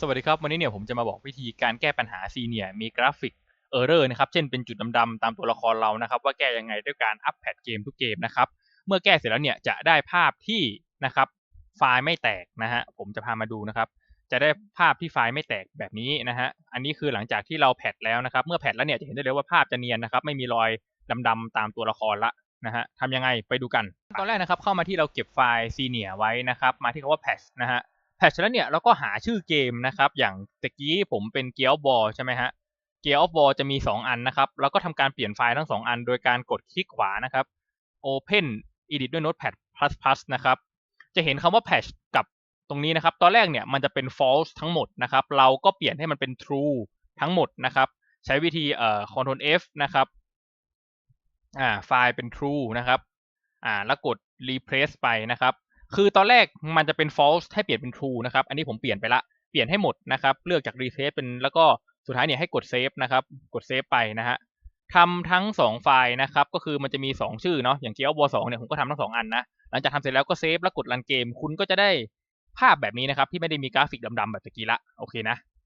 สวัสดีครับ วันนี้เนี่ยผมจะมาบอกวิธีการแก้ปัญหาซีเนียมีกราฟิกเออร์เรอร์นะครับ เช่นเป็นจุดดำๆตามตัวละครเรานะครับ ว่าแก้ยังไงด้วยการอัปแพดเกมทุกเกมนะครับ เมื่อแก้เสร็จแล้วเนี่ยจะได้ภาพที่นะครับไฟล์ไม่แตกนะฮะผมจะพามาดูนะครับ จะได้ภาพที่ไฟล์ไม่แตกแบบนี้นะฮะอันนี้คือหลังจากที่เราแพดแล้วนะครับ เมื่อแพดแล้วเนี่ยจะเห็นได้เลยว่าภาพจะเนียนนะครับ ไม่มีรอยดำๆตามตัวละครละนะฮะทำยังไงไปดูกันตอนแรกนะครับเข้ามาที่เราเก็บไฟล์ซีเนียไว้นะครับ มาที่คำว่า patch นะฮะ แพทชแล้วเนี่ยเราก็หาชื่อเกมนะครับ อย่างตะกี้ผมเป็นเกียร์บอลใช่ไหมฮะเกียร์บอลจะมี 2 อันนะครับแล้วก็ทำการเปลี่ยนไฟล์ทั้ง 2 อัน โดยการกดคลิกขวานะครับ Open Edit ด้วย Notepad++ นะครับ จะเห็นคำว่า patch กับตรงนี้นะครับ ตอนแรกเนี่ยมันจะเป็น false ทั้งหมดนะครับ เราก็เปลี่ยนให้มันเป็น true ทั้งหมดนะครับ ใช้วิธีเอ่อ Ctrl F นะครับอ่าไฟล์เป็น true นะครับอ่าแล้วกด replace ไปนะครับ คือตอนแรกมันจะเป็น false ให้เปลี่ยนเป็น true นะครับ อันนี้ผมเปลี่ยนไปละ เปลี่ยนให้หมดนะครับ เลือกจาก replace เป็นแล้วก็สุดท้ายเนี่ยให้กด save นะครับ กด save ไปนะฮะทำทั้ง 2 ไฟล์นะครับ ก็คือมันจะมี 2 ชื่อเนาะ อย่าง Gear of War 2เนี่ยผมก็ทำทั้ง 2 อันนะ หลังจากทำเสร็จแล้วก็เซฟแล้วกดรันเกม คุณก็จะได้ภาพแบบนี้นะครับ ที่ไม่ได้มีกราฟิกดำๆแบบตะกี้ละ โอเคนะ